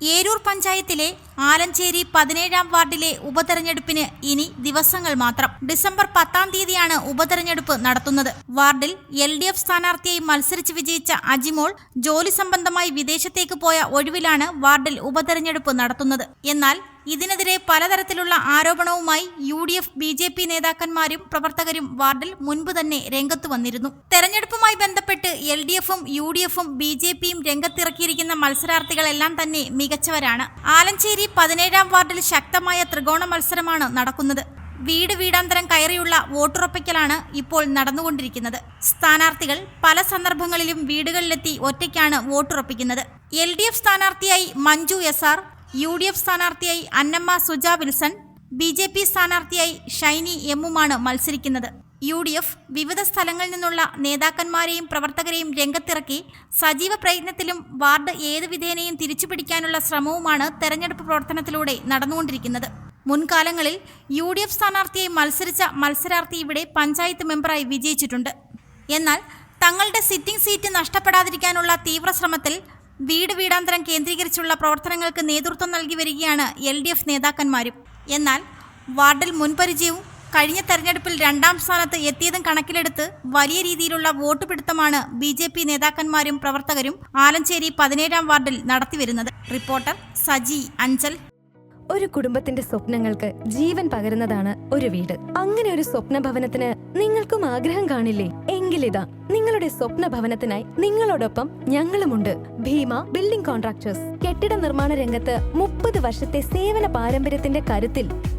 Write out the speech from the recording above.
ഏരൂർ പഞ്ചായത്തിലെ ആലഞ്ചേരി പതിനേഴാം വാർഡിലെ ഉപതെരഞ്ഞെടുപ്പിന് ഇനി ദിവസങ്ങൾ മാത്രം. ഡിസംബർ പത്താം തീയതിയാണ് ഉപതെരഞ്ഞെടുപ്പ് നടത്തുന്നത്. വാർഡിൽ എൽ ഡി എഫ് സ്ഥാനാർത്ഥിയായി മത്സരിച്ച് വിജയിച്ച അജിമോൾ ജോലി സംബന്ധമായി വിദേശത്തേക്ക് പോയ ഒഴിവിലാണ് വാർഡിൽ ഉപതെരഞ്ഞെടുപ്പ് നടത്തുന്നത്. എന്നാൽ ഇതിനെതിരെ പലതരത്തിലുള്ള ആരോപണവുമായി U D F B J P നേതാക്കന്മാരും പ്രവർത്തകരും വാർഡിൽ മുൻപ് തന്നെ രംഗത്ത് വന്നിരുന്നു. തെരഞ്ഞെടുപ്പുമായി ബന്ധപ്പെട്ട് എൽ ഡി എഫും യു ഡി എഫും ബി ജെ പിയും രംഗത്തിറക്കിയിരിക്കുന്ന മത്സരാർത്ഥികളെല്ലാം തന്നെ മികച്ചവരാണ്. ആലഞ്ചേരി പതിനേഴാം വാർഡിൽ ശക്തമായ ത്രികോണ മത്സരമാണ് നടക്കുന്നത്. വീട് വീടാന്തരം കയറിയുള്ള വോട്ടുറപ്പിക്കലാണ് ഇപ്പോൾ നടന്നുകൊണ്ടിരിക്കുന്നത്. സ്ഥാനാർത്ഥികൾ പല സന്ദർഭങ്ങളിലും വീടുകളിലെത്തി ഒറ്റയ്ക്കാണ് വോട്ടുറപ്പിക്കുന്നത്. എൽ ഡി എഫ് സ്ഥാനാർത്ഥിയായി Manju S R U D F സ്ഥാനാർത്ഥിയായി Annamma Suja Wilson B J P സ്ഥാനാർത്ഥിയായി ഷൈനി എമ്മുമാണ് മത്സരിക്കുന്നത്. യു ഡി എഫ് വിവിധ സ്ഥലങ്ങളിൽ നിന്നുള്ള നേതാക്കന്മാരെയും പ്രവർത്തകരെയും രംഗത്തിറക്കി സജീവ പ്രയത്നത്തിലും വാർഡ് ഏത് വിധേനയും തിരിച്ചുപിടിക്കാനുള്ള ശ്രമവുമാണ് തെരഞ്ഞെടുപ്പ് പ്രവർത്തനത്തിലൂടെ നടന്നുകൊണ്ടിരിക്കുന്നത്. മുൻകാലങ്ങളിൽ യു ഡി എഫ് സ്ഥാനാർത്ഥിയായി മത്സരിച്ച മത്സരാർത്ഥി ഇവിടെ പഞ്ചായത്ത് മെമ്പറായി വിജയിച്ചിട്ടുണ്ട്. എന്നാൽ തങ്ങളുടെ സിറ്റിംഗ് സീറ്റ് നഷ്ടപ്പെടാതിരിക്കാനുള്ള തീവ്ര ശ്രമത്തിൽ വീട് വീടാന്തരം കേന്ദ്രീകരിച്ചുള്ള പ്രവർത്തനങ്ങൾക്ക് നേതൃത്വം നൽകി വരികയാണ് എൽ ഡി എഫ് നേതാക്കന്മാരും. എന്നാൽ വാർഡിൽ മുൻപരിചയവും കഴിഞ്ഞ തെരഞ്ഞെടുപ്പിൽ രണ്ടാം സ്ഥാനത്ത് എത്തിയതും കണക്കിലെടുത്ത് വലിയ രീതിയിലുള്ള വോട്ട് പിടുത്തമാണ് ബി ജെ പി നേതാക്കന്മാരും പ്രവർത്തകരും ആലഞ്ചേരി പതിനേഴാം വാർഡിൽ നടത്തിവരുന്നത് റിപ്പോർട്ടർ സജി അഞ്ചൽ. ഒരു കുടുംബത്തിന്റെ സ്വപ്നങ്ങൾക്ക് ജീവൻ പകരുന്നതാണ് ഒരു വീട്. അങ്ങനെ ഒരു സ്വപ്ന ഭവനത്തിന് നിങ്ങൾക്കും ആഗ്രഹം കാണില്ലേ? എങ്കിലിതാ നിങ്ങളുടെ സ്വപ്ന ഭവനത്തിനായി നിങ്ങളോടൊപ്പം ഞങ്ങളുമുണ്ട്. Bhima building contractors. കെട്ടിട നിർമ്മാണ രംഗത്ത് മുപ്പത് വർഷത്തെ സേവന പാരമ്പര്യത്തിന്റെ കരുത്തിൽ